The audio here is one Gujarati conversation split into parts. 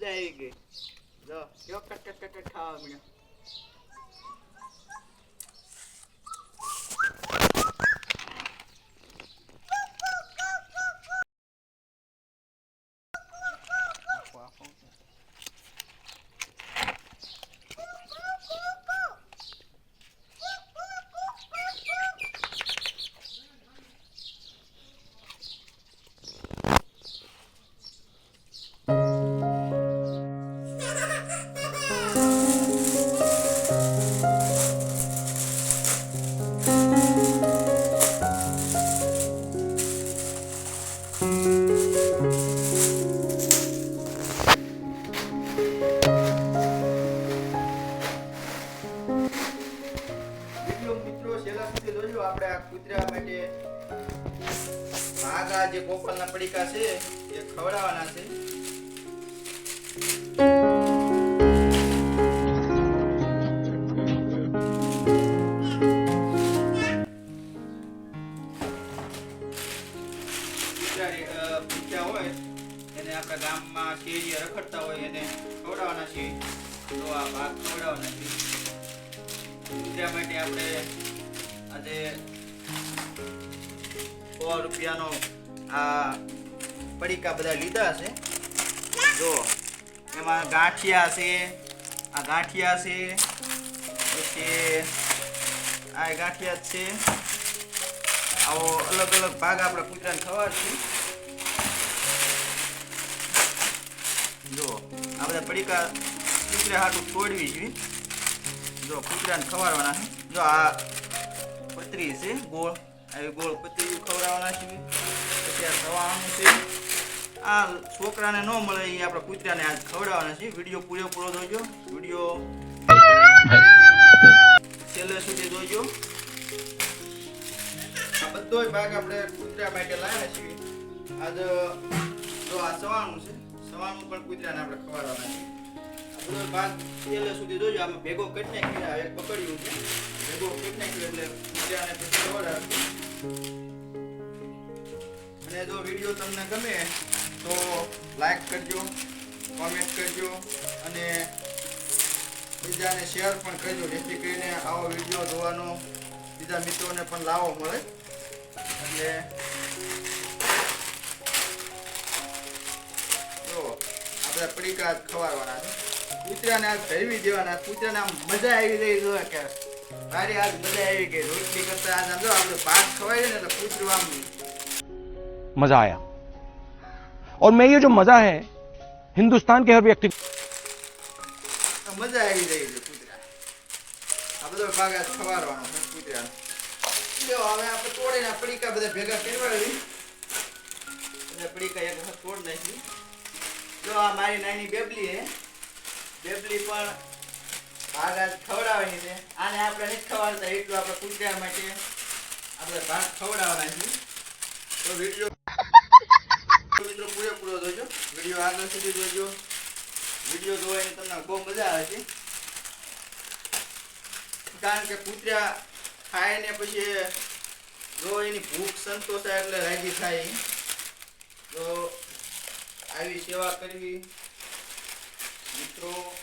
મજા આવી ગઈ જો કેવો કટ કટ કટ કટ ખાવા મળ્યો કૂતરા માટે આગા જે ગોપાલના પડીકા છે, એ ખવડાવવાના છે. હોય, એને આપણા ગામમાં શેરીએ રખડતા હોય, એને ખવડાવવાના છે. તો આ ભાગ ખવડાવવાના છે. કૂતરા માટે આપણે આજે સો રૂપિયાનો આ પડીકા બધા લીધા છે જો, એમાં ગાંઠિયા છે આ ગાંઠિયા છે પછી આ ગાંઠિયા છે. આવો અલગ અલગ ભાગ આપણે કૂતરાને છે જો, આ બધા પડીકા કૂતરા હાટું તોડવી જોઈએ. જો, કૂતરાને ખવાડવાના છે. જો, આ પતરી છે ગોળ આવી ગોળ પતરી ખવડાવવાના છે પછી આ સવાનું છે આ છોકરાને ન મળે એ આપણે કૂતરાને આજ ખવડાવવાના છે વીડિયો પૂરેપૂરો જોજો વીડિયો છેલ્લે સુધી જોજો આ બધો ભાગ આપણે કૂતરા માટે લાવ્યા છીએ આજ જો આ સવાનું છે સવાનું પણ કૂતરાને આપણે ખવડાવવાના છે આ બધો ભાગ છેલ્લે સુધી જોજો આમાં ભેગો કરીને એક પકડ્યું છે કૂતરાને પછી ખવડાવશું અને જો વીડિયો તમને ગમે તો લાઈક કરજો કોમેન્ટ કરજો અને બીજાને શેર પણ કરજો, જેથી કરીને આવો વીડિયો જોવાનો બીજા મિત્રોને પણ લાવો મળે. એટલે જો, આપણે પડીકા ખવાડવાના છે. કૂતરાને આ ભરવી દેવાના કૂતરાને આમ મજા આવી રહી જો કે મારી આજ મજા આવી ગઈ રોટલી કરતા આજ આમ જો આપણે ભાત ખવાય ને એટલે કૂતરું આમ मजा आया और मैं ये जो મજા है हिंदुस्तान के हर व्यक्ति મજા આવી રહી છે કૂતરા આ બધો ભાગ આજ ખવાડવાનો છે કૂતરાનો જો હવે આપણે તોડીને આ પડીકા બધા ભેગા કરવાડી બધા પડીકા એક વખત તોડ નાખી જો આ મારી નાની બેબલી હે બેબલી પણ કારણ કે કૂતરા ખાય પછી જો એની ભૂખ સંતોષાય એટલે રાજી થાય. તો આવી સેવા કરવી. મિત્રો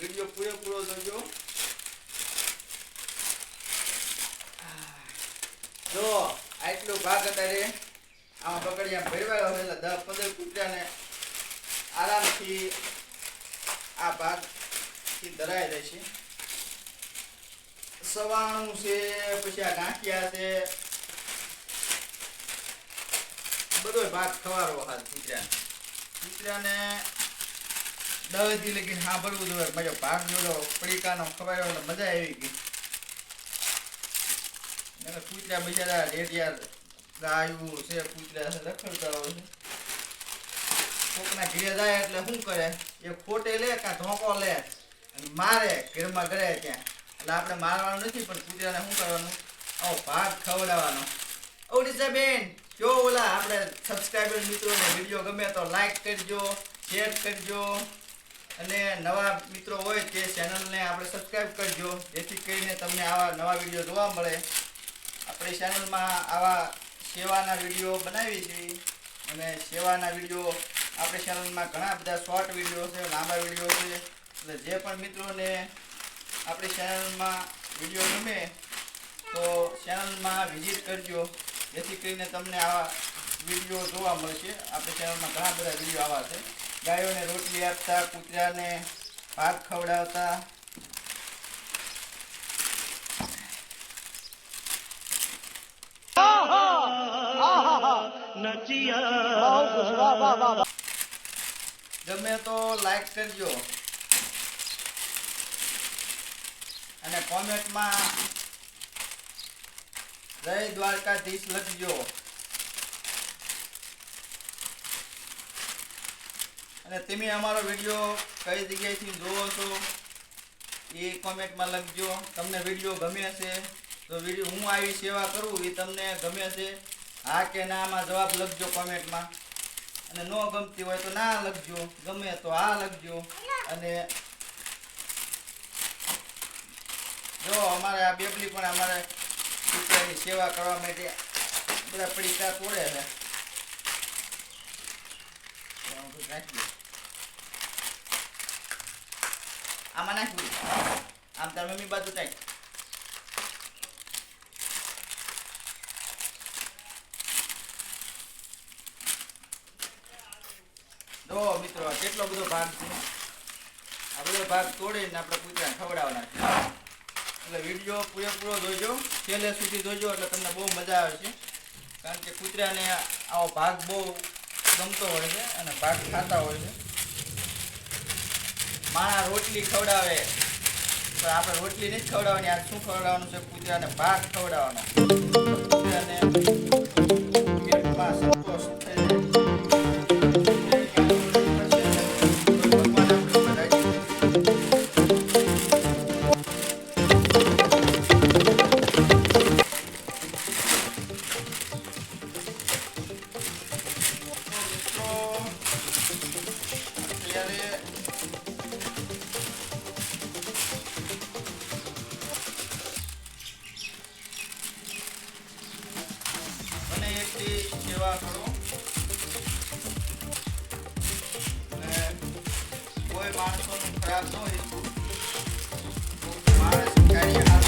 વીડિયો પૂરેપૂરો જોજો જો, આટલો ભાગ અત્યારે આમાં પકડીયા ભરવાયો હોય એટલે દસ, પંદર કૂતરાને આરામથી આ ભાગથી ધરાઈ રહેશે સવાણું છે, પછી આ ગાંઠિયા છે. બધો ભાગ ખવારો હાલ કૂતરાને. કૂતરાને લગી લગીને હા ભરવું જોઈએ. મજા ભાગ જોડો, પડીકાનો ખવાયો એટલે મજા આવી ગઈ. એને કૂતરા બિચારા રેડિયા ગાયું છે, કૂતરા છે રખડતા છે. કોકના ઘરે જાય એટલે શું કરે? એ ખોટે લે કાં ધોકો લે અને મારે ઘરમાં ઘરે ત્યાં. એટલે આપણે મારવાનું નથી, પણ કૂતરાને શું કરવાનું? આવો ભાગ ખવડાવવાનો. ઓડિશા બેન, જો ઓલા આપણે સબસ્ક્રાઈબર મિત્રોને વીડિયો ગમે તો લાઈક કરજો શેર કરજો. અને નવા મિત્રો હોય તે ચેનલને આપણે સબસ્ક્રાઈબ કરજો, જેથી કરીને તમને આવા નવા વીડિયો જોવા મળે. આપણી ચેનલમાં આવા સેવાના વીડિયો બનાવી છીએ. અને સેવાના વીડિયો, આપણી ચેનલમાં ઘણા બધા શોર્ટ વીડિયો છે, લાંબા વીડિયો છે. એટલે જે પણ મિત્રોને આપણી ચેનલમાં વીડિયો ગમે, તો ચેનલમાં વિઝિટ કરજો. જેથી કરીને તમને આવા વીડિયો જોવા મળશે. આપણી ચેનલમાં ઘણા બધા વીડિયો આવા છે. ગાયોને રોટલી આપતા, કૂતરાને પાક ખવડાવતા. ગમે તો લાઈક કરજો. અને કોમેન્ટમાં જય દ્વારકાધીશ લખજો. અને તમે અમારો વીડિયો કઈ જગ્યાએથી જોવો છો એ કોમેન્ટમાં લખજો. તમને વીડિયો ગમે છે તો વીડિયો હું આવી સેવા કરું એ તમને ગમે છે. હા કે ના માં જવાબ લખજો કોમેન્ટમાં. અને ન ગમતી હોય તો ના લખજો. ગમે તો હા લખજો. અને જો અમારે આ બેબલી પણ અમારે કૂતરાની સેવા કરવા માટે બધા પડીકા તોડે છે. તો હું બધું નાખી દઉં. આમાં નાખ્યું આમ તાર મમ્મી બાજુ ટાઈટ જો મિત્રો કેટલો બધો ભાગ છે. આ બધો ભાગ તોડીને આપણે કૂતરાને ખવડાવવાના છે. એટલે વીડિયો પૂરેપૂરો જોઈજો છેલ્લે સુધી જોઈજો એટલે તમને બહુ મજા આવે છે કારણ કે કૂતરાને આવો ભાગ બહુ ગમતો હોય છે અને ભાગ ખાતા હોય છે. માણા રોટલી ખવડાવે. પણ આપણે રોટલી નથી ખવડાવવાની આ શું ખવડાવવાનું છે કૂતરાને ભાગ ખવડાવવાનો. સેવા કરો અને કોઈ માણસોનું ખરાબ ન હોય માણસ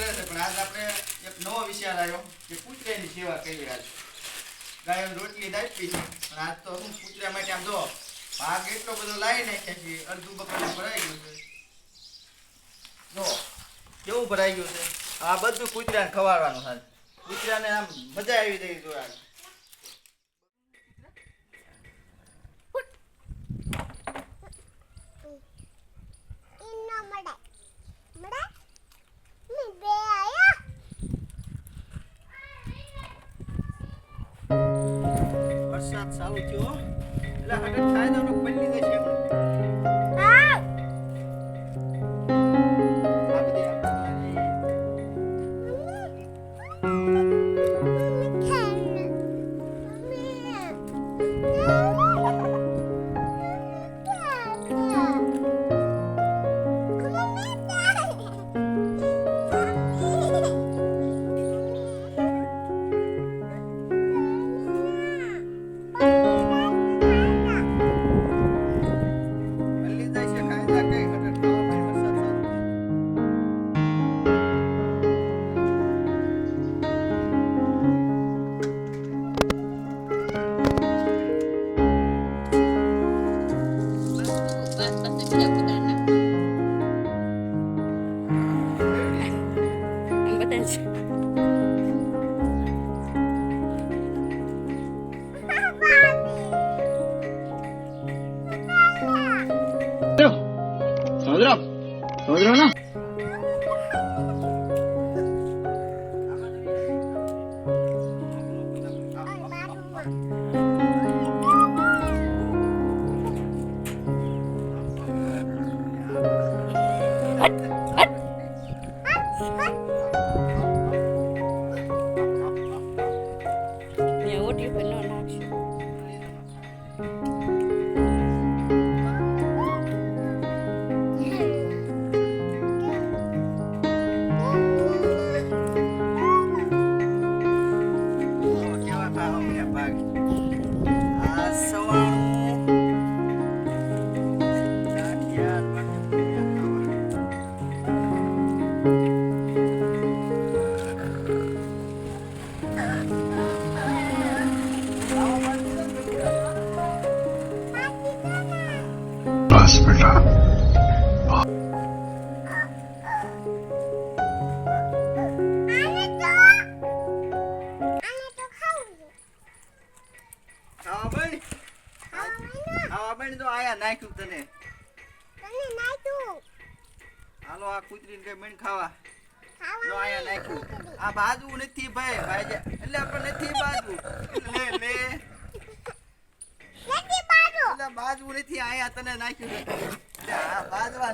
કરે છે, પણ આજ આપણે એક નવો વિચાર આવ્યો કે કૂતરાની સેવા કરી રહ્યા છે ગાયો રોટલી દાપી છે, પણ આજ તો હું કૂતરા માટે આમ જો, ભાગ એટલો બધો લાવી નાખ્યા છે અડધું બકરું ભરાઈ ગયું છે. જો, કેવું ભરાઈ ગયું છે? આ બધું કૂતરાને ખવાડવાનું છે કૂતરાને આમ મજા આવી જઈ જો આજ વરસાદ ચાલુ થયો. એટલે હગત થાય તો પલ્લી જશે હમણાં. બાબાને તો આયા નાખ્યું તને. તને નાખ્યું. હાલો આ કૂતરીને કઈ ખાવા. જો આયા નાખ્યું. આ બાજુ નથી ભાઈ ભાઈ એટલે આપણે નથી બાજુ. લે. લે બાજુ. નથી આયા તને નાખ્યું આ બાજવા